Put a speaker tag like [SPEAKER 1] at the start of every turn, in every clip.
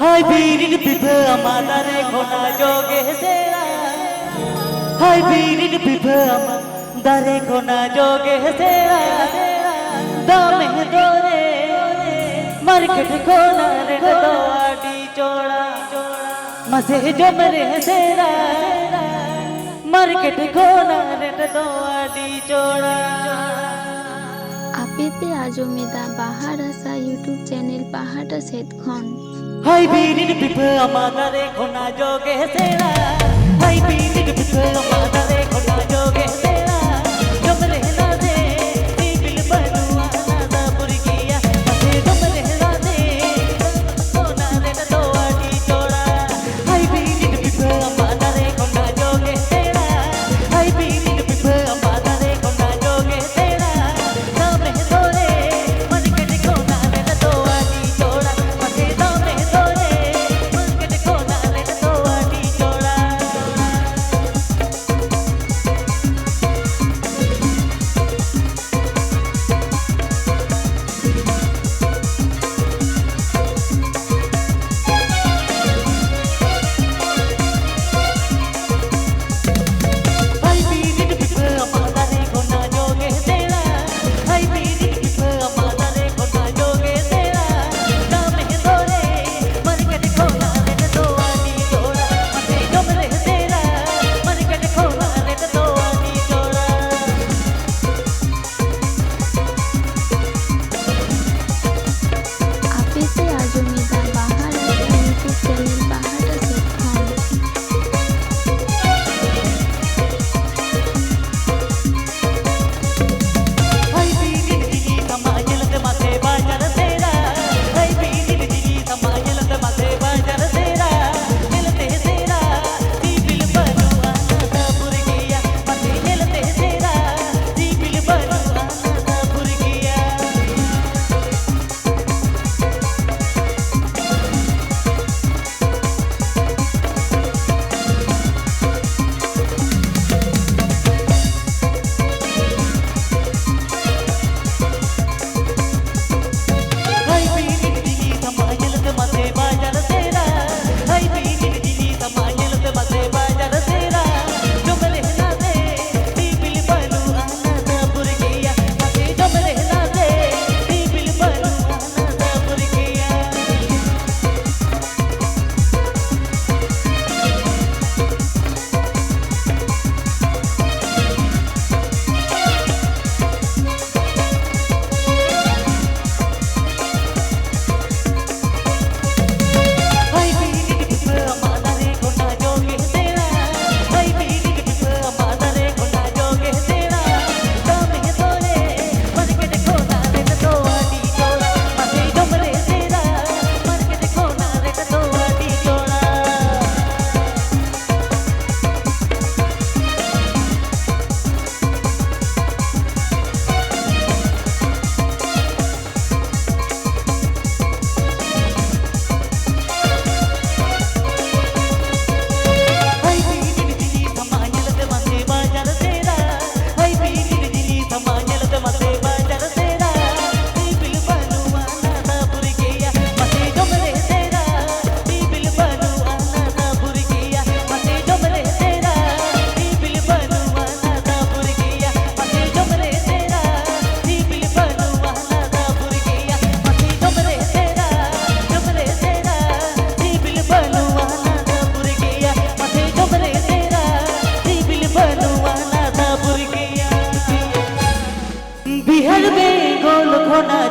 [SPEAKER 1] High বীরির পিপে আমাদারে ঘোনা যোগে সেরা। High বীরির পিপে আমাদারে ঘোনা যোগে সেরা। দামে দরে, মার্কেট ঘোনা রে দোয়াডি চোড়া মসে জমরে সেরা। মার্কেট ঘোনা রে দোয়াডি চোড়া
[SPEAKER 2] আপেতে আজমেদা বাহার আসা ইউটিউব চ্যানেল পাহাটা সেতখন
[SPEAKER 1] হাই বিরির পিপল আমাদের খোনা যোগে সেরা। হাই বিরির পিপল আমাদের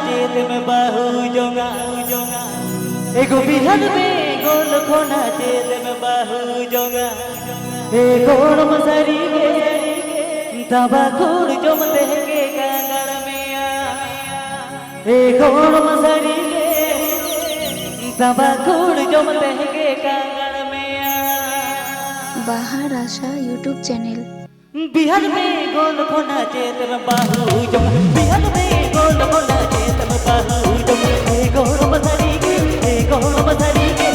[SPEAKER 1] दिल में बहू जोगा जोगा एगो बिहन में गोल खोना दिल में बहू जोगा एगो मसरी के दबा खोर जो मतेंगे कांगर मिया एगो मसरी के दबा खोर जो मतेंगे कांगर मिया
[SPEAKER 2] বাহার আশা ইউটিউব চ্যানেল
[SPEAKER 1] बिहार में गोल खोना चेतन बाहू जम बिहार में गोल खोना चेतन बाहू जम हे गोल मधरी के हे गोल मधरी के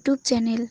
[SPEAKER 2] यूट्यूब चैनल।